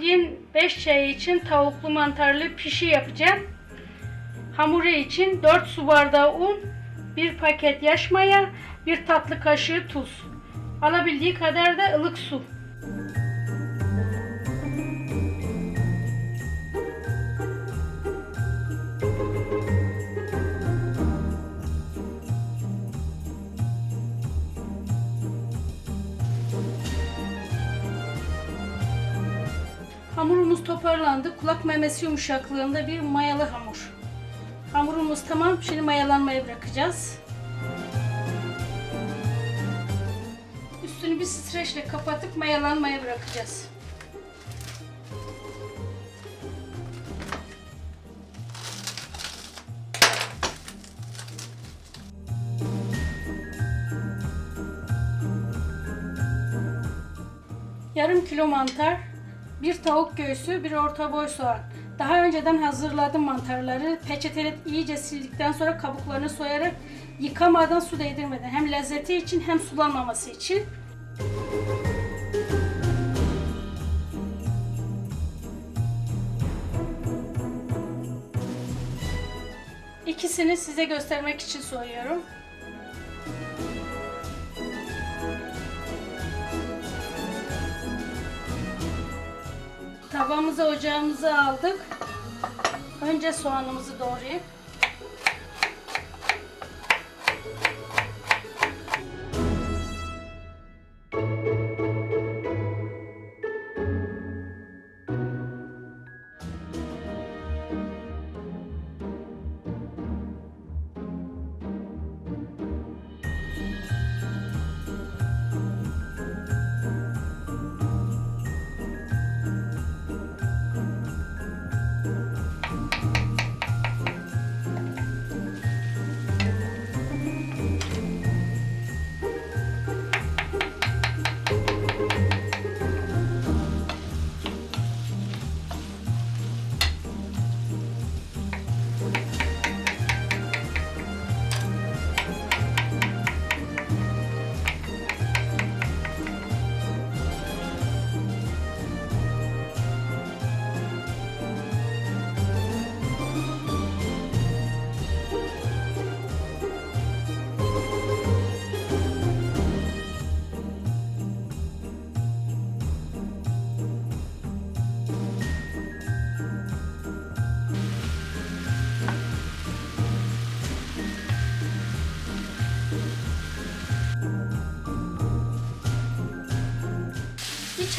Sabahleyin 5 çayı için tavuklu mantarlı pişi yapacağım. Hamuru için 4 su bardağı un, 1 paket yaş maya, 1 tatlı kaşığı tuz. Alabildiği kadar da ılık su. Hamurumuz toparlandı. Kulak memesi yumuşaklığında bir mayalı hamur. Hamurumuz tamam. Şimdi mayalanmaya bırakacağız. Üstünü bir streçle kapatıp mayalanmaya bırakacağız. Yarım kilo mantar, bir tavuk göğsü, bir orta boy soğan. Daha önceden hazırladım mantarları. Peçeteyle iyice sildikten sonra kabuklarını soyarak yıkamadan su değdirmeden hem lezzeti için hem sulanmaması için. İkisini size göstermek için soyuyorum. Tavamızı ocağımıza aldık. Önce soğanımızı doğrayıp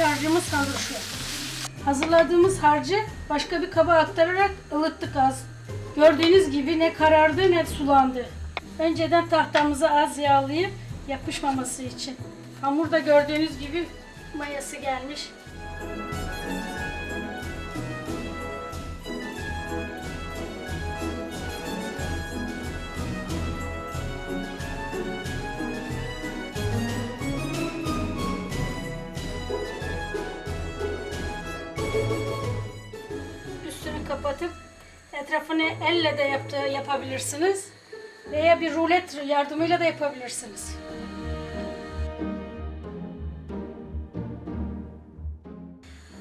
İç harcımız an. Hazırladığımız harcı başka bir kaba aktararak ılıttık az. Gördüğünüz gibi ne karardı ne sulandı. Önceden tahtamızı az yağlayıp yapışmaması için. Hamur da gördüğünüz gibi mayası gelmiş. Kapatıp etrafını elle de yaptı, yapabilirsiniz. Veya bir rulet yardımıyla da yapabilirsiniz.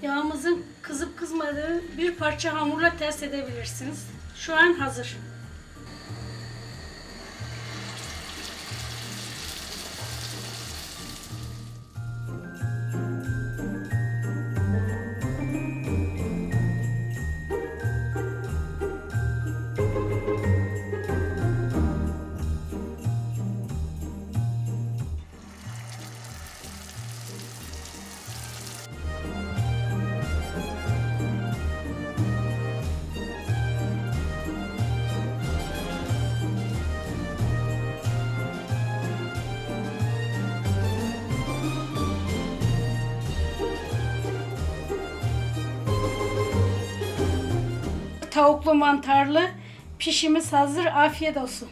Yağımızın kızıp kızmadığı bir parça hamurla test edebilirsiniz. Şu an hazır. Tavuklu mantarlı pişimiz hazır. Afiyet olsun.